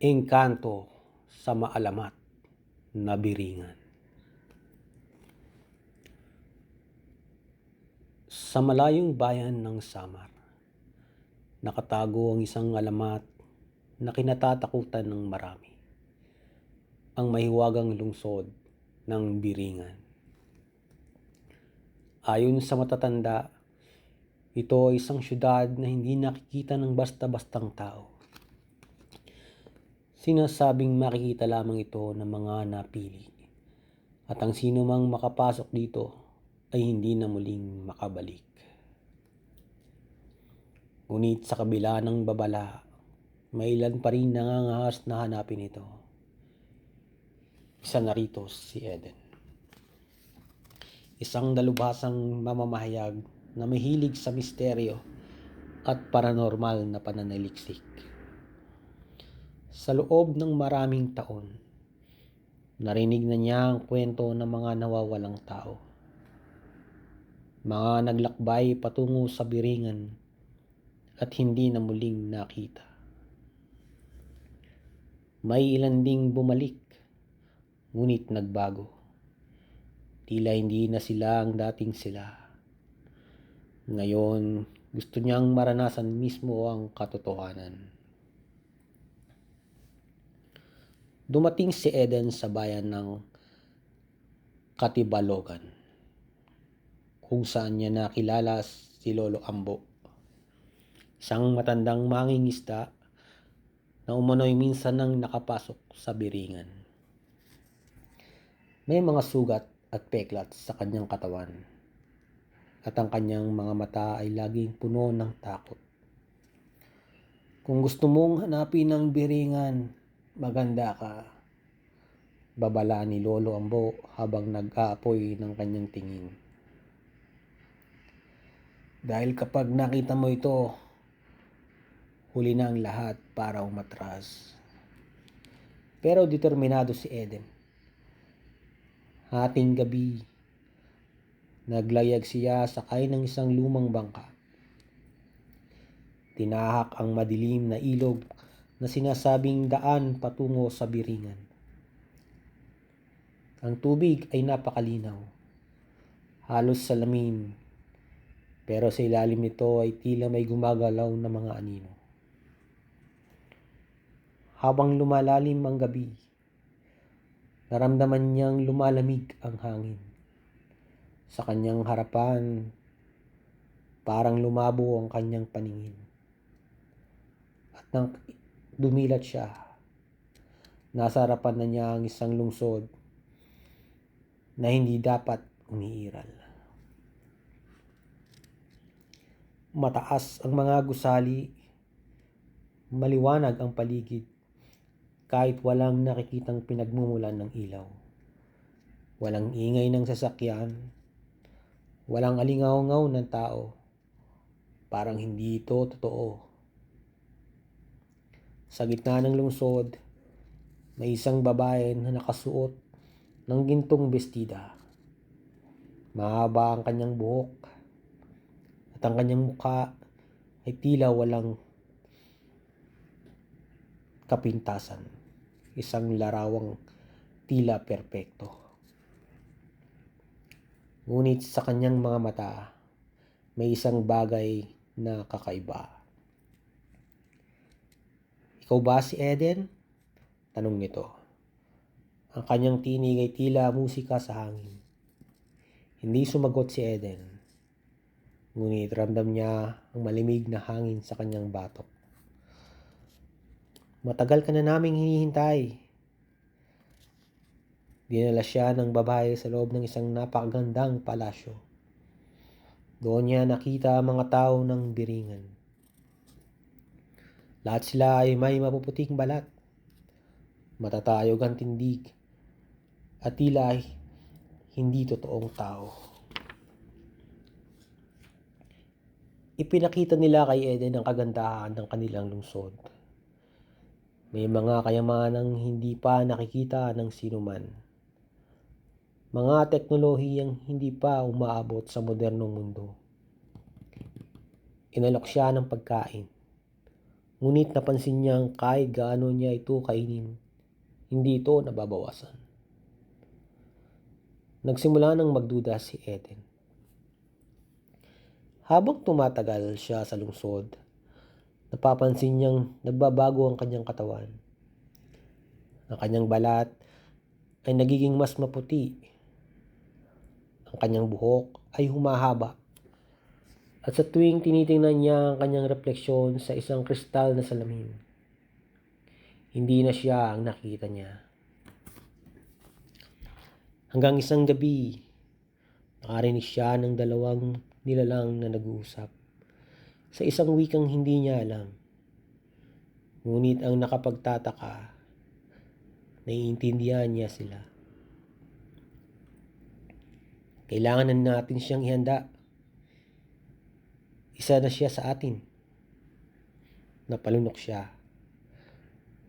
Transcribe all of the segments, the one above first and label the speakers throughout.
Speaker 1: engkanto sa maalamat na biringan. Sa malayong bayan ng Samar, nakatago ang isang alamat na kinatatakutan ng marami. Ang mahiwagang lungsod ng Biringan. Ayon sa matatanda, ito ay isang syudad na hindi nakikita ng basta-bastang tao. Sinasabing makikita lamang ito ng mga napili. At ang sino mang makapasok dito ay hindi na muling makabalik. Ngunit sa kabila ng babala, may ilan pa rin nangangahas na hanapin ito. Isa na rito si Eden. Isang dalubhasang mamamahayag na mahilig sa misteryo at paranormal na pananaliksik. Sa loob ng maraming taon, narinig na niya ang kwento ng mga nawawalang tao. Mga naglakbay patungo sa biringan at hindi na muling nakita. May ilan ding bumalik, ngunit nagbago. Tila hindi na sila ang dating sila. Ngayon, gusto niyang maranasan mismo ang katotohanan. Dumating si Eden sa bayan ng Katibalogan, kung saan niya nakilala si Lolo Ambo, isang matandang mangingisda na umano'y minsan nang nakapasok sa biringan. May mga sugat at peklat sa kanyang katawan at ang kanyang mga mata ay laging puno ng takot. Kung gusto mong hanapin ang biringan, maganda ka. Babala ni Lolo Ambo habang nag-aapoy ng kanyang tingin. Dahil kapag nakita mo ito, huli na ang lahat para umatras. Pero determinado si Eden. Hating gabi, naglayag siya sakay ng isang lumang bangka. Tinahak ang madilim na ilog na sinasabing daan patungo sa biringan. Ang tubig ay napakalinaw, halos salamin, pero sa ilalim nito ay tila may gumagalaw na mga anino. Habang lumalalim ang gabi, naramdaman niyang lumalamig ang hangin. Sa kanyang harapan, parang lumabo ang kanyang paningin. At nang dumilat siya, nasa harapan na niya ang isang lungsod na hindi dapat umiiral. Mataas ang mga gusali, maliwanag ang paligid, kahit walang nakikitang pinagmumulan ng ilaw. Walang ingay ng sasakyan, walang alingaw-ngaw ng tao. Parang hindi ito totoo. Sa gitna ng lungsod, may isang babae na nakasuot ng gintong bestida. Mahaba ang kanyang buhok at ang kanyang mukha ay tila walang kapintasan. Isang larawang tila perpekto. Ngunit sa kanyang mga mata, may isang bagay na kakaiba. Ikaw ba si Eden? Tanong nito. Ang kanyang tinig ay tila musika sa hangin. Hindi sumagot si Eden. Ngunit ramdam niya ang malimig na hangin sa kanyang batok. Matagal ka na naming hinihintay. Dinala siya ng babae sa loob ng isang napakagandang palasyo. Doon niya nakita ang mga tao ng biringan. Lahat sila ay may mapuputing balat, matatayog ang tindig, at tila ay hindi totoong tao. Ipinakita nila kay Eden ang kagandahan ng kanilang lungsod. May mga kayamanang hindi pa nakikita ng sinuman. Mga teknolohiyang hindi pa umaabot sa modernong mundo. Inalok siya ng pagkain, Ngunit napansin niyang kahit gaano niya ito kainin, hindi ito nababawasan. Nagsimula nang magduda si Eden. Habang tumatagal siya sa lungsod, napapansin niyang nagbabago ang kanyang katawan. Ang kanyang balat ay nagiging mas maputi. Ang kanyang buhok ay humahaba. At sa tuwing tinitingnan niya ang kanyang refleksyon sa isang kristal na salamin, hindi na siya ang nakikita niya. Hanggang isang gabi, nakarinig siya ng dalawang nilalang na nag-uusap sa isang wikang hindi niya alam. Ngunit ang nakapagtataka, naiintindihan niya sila. Kailangan na natin siyang ihanda. Isa na siya sa atin. Napalunok siya.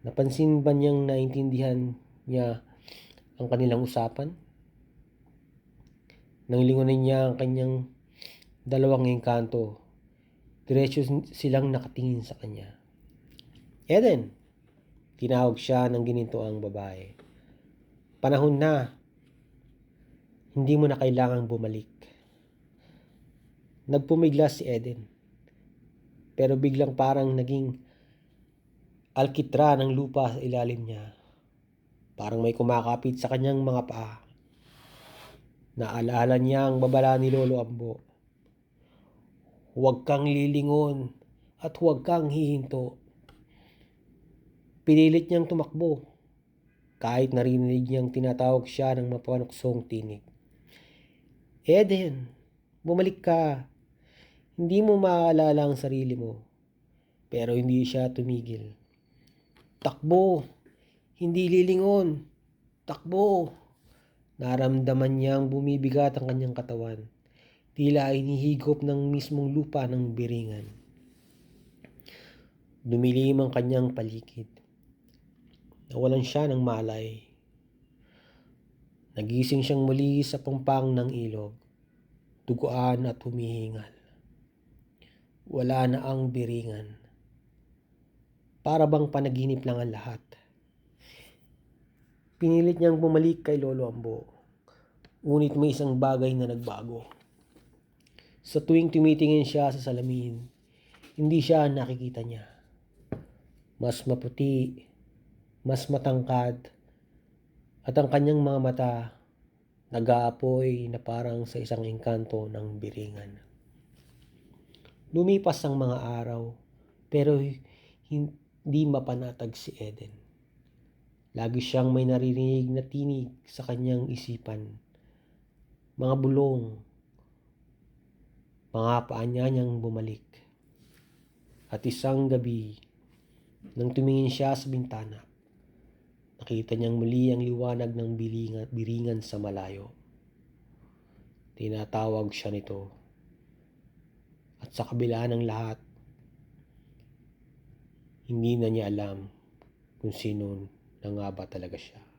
Speaker 1: Napansin ba niyang naintindihan niya ang kanilang usapan? Nang lingunin niya ang kanyang dalawang engkanto, diretso silang nakatingin sa kanya. Eden, tinawag siya ng gininto ang babae. Panahon na. Hindi mo na kailangang bumalik. Nagpumiglas si Eden. Pero biglang parang naging alkitra ng lupa sa ilalim niya. Parang may kumakapit sa kanyang mga paa. Naalala niya ang babala ni Lolo Ambo. Huwag kang lilingon at huwag kang hihinto. Pinilit niyang tumakbo kahit narinig niyang tinatawag siya ng mapanuksong tinig. Eden, bumalik ka. Hindi mo maaalala ang sarili mo. Pero hindi siya tumigil. Takbo! Hindi lilingon! Takbo! Naramdaman niyang bumibigat ang kanyang katawan. Tila ay nihigop ng mismong lupa ng biringan. Dumilim ang kanyang palikid. Nawalan siya ng malay. Nagising siyang muli sa pampang ng ilog, duguan at humihingal. Wala na ang biringan. Para bang panaginip lang ang lahat. Pinilit niyang bumalik kay Lolo Ambo. Ngunit may isang bagay na nagbago. Sa tuwing tumitingin siya sa salamin, hindi siya nakikita niya. Mas maputi, mas matangkad, at ang kanyang mga mata nag-aapoy na parang sa isang engkanto ng biringan. Lumipas ang mga araw, pero hindi mapanatag si Eden. Lagi siyang may naririnig na tinig sa kanyang isipan. Mga bulong, mga paanya niyang bumalik. At isang gabi, nang tumingin siya sa bintana, Nakita niyang muli ang liwanag ng biringan sa malayo. Tinatawag siya nito. At sa kabila ng lahat, hindi na niya alam kung sino na nga ba talaga siya.